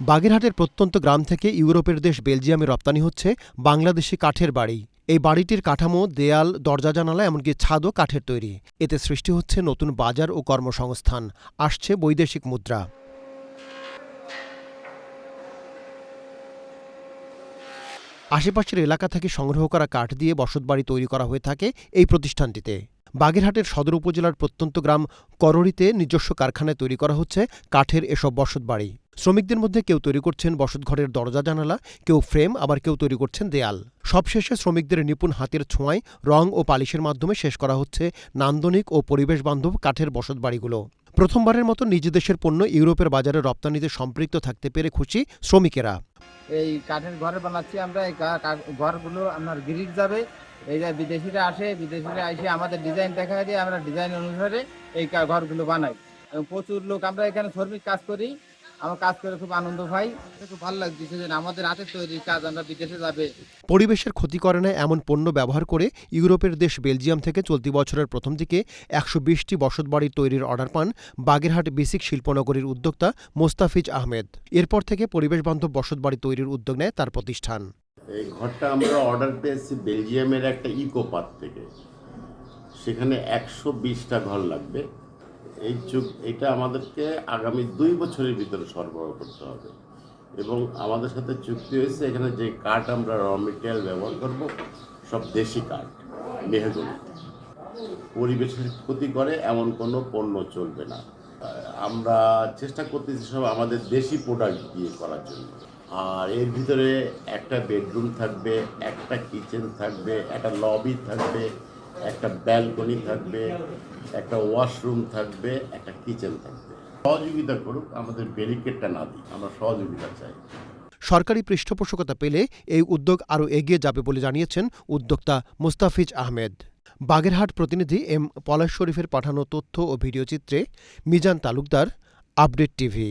বাগেরহাটের প্রত্যন্ত গ্রাম থেকে ইউরোপের দেশ বেলজিয়ামে রপ্তানি হচ্ছে বাংলাদেশি কাঠের বাড়ি। এই বাড়িটির কাঠামো, দেয়াল, দরজা, জানালা এমনকি ছাদও কাঠের তৈরি। এতে সৃষ্টি হচ্ছে নতুন বাজার ও কর্মসংস্থান। আসছে বৈদেশিক মুদ্রা। আশেপাশের এলাকা থেকে সংগ্রহ করা কাঠ দিয়ে বসতবাড়ি তৈরি করা হয়ে থাকে এই প্রতিষ্ঠানটিতে। বাগেরহাটের সদর উপজেলার প্রত্যন্ত গ্রাম করড়িতে নিজস্ব কারখানায় তৈরি করা হচ্ছে কাঠের এসব বসতবাড়ি। শ্রমিকদের মধ্যে কেউ তৈরি করছেন বসতঘরের দরজা জানালা, কেউ ফ্রেম, আবার কেউ তৈরি করছেন দেয়াল। সবশেষে শ্রমিকদের নিপুণ হাতের ছোঁয়ায় রং ও পালিশের মাধ্যমে শেষ করা হচ্ছে নান্দনিক ও পরিবেশ বান্ধব কাঠের বসতবাড়িগুলো। প্রথমবারের মতো নিজ দেশের পণ্য ইউরোপের বাজারে রপ্তানিতে সম্পৃক্ত থাকতে পেরে খুশি শ্রমিকেরা। এই কাঠের ঘর বানাচ্ছি আমরা, এই ঘরগুলো আপনার গ্রিড যাবে, এই যে বিদেশিরা আসে, বিদেশিরা এসে আমাদের ডিজাইন দেখা দিয়ে আমরা ডিজাইন অনুসারে এই ঘরগুলো বানাই। প্রচুর লোক, আমরা এখানে শ্রমিক কাজ করি আমার কাজ করে খুব আনন্দ পাই। খুব ভালো লাগছে যে আমাদের হাতের তৈরি কাজ আমরা বিদেশে যাবে। পরিবেশের ক্ষতি করে না এমন পণ্য ব্যবহার করে ইউরোপের দেশ বেলজিয়াম থেকে চলতি বছরের প্রথম দিকে একশো বিশটি বসতবাড়ি তৈরির অর্ডার পান বাগেরহাট বেসিক শিল্পনগরীর উদ্যোক্তা মোস্তাফিজ আহমেদ। এরপর থেকে পরিবেশ পরিবেশবান্ধব বসতবাড়ি তৈরির উদ্যোগ নেয় তার প্রতিষ্ঠান। এই ঘরটা আমরা অর্ডার পেয়েছি বেলজিয়ামের একটা ইকো পার্ক থেকে। সেখানে একশো বিশটা ঘর লাগবে। এই চুক এটা আমাদেরকে আগামী দুই বছরের ভিতরে সরবরাহ করতে হবে। এবং আমাদের সাথে চুক্তি হয়েছে, এখানে যে কাঠ আমরা র মেটেরিয়াল ব্যবহার করব, সব দেশি কাঠ মেহগনি। পরিবেশের ক্ষতি করে এমন কোনো পণ্য চলবে না। আমরা চেষ্টা করতেছি সব আমাদের দেশি প্রোডাক্ট দিয়ে করার জন্য। আর এর ভিতরে একটা বেডরুম থাকবে, একটা কিচেন থাকবে, একটা লবি থাকবে একটা ব্যালকনি থাকবে, একটা ওয়াশরুম থাকবে, একটা কিচেন থাকবে। সহযোগিতা করুক, আমাদের ব্যারিকেডটা না দিই আমরা সহযোগিতা চাই। সরকারি পৃষ্ঠপোষকতা পেলে এই উদ্যোগ আরও এগিয়ে যাবে বলে জানিয়েছেন উদ্যোক্তা মুস্তাফিজ আহমেদ। বাগেরহাট প্রতিনিধি এম পলাশ শরীফের পাঠানো তথ্য ও ভিডিওচিত্রে মিজান তালুকদার, আপডেট টিভি।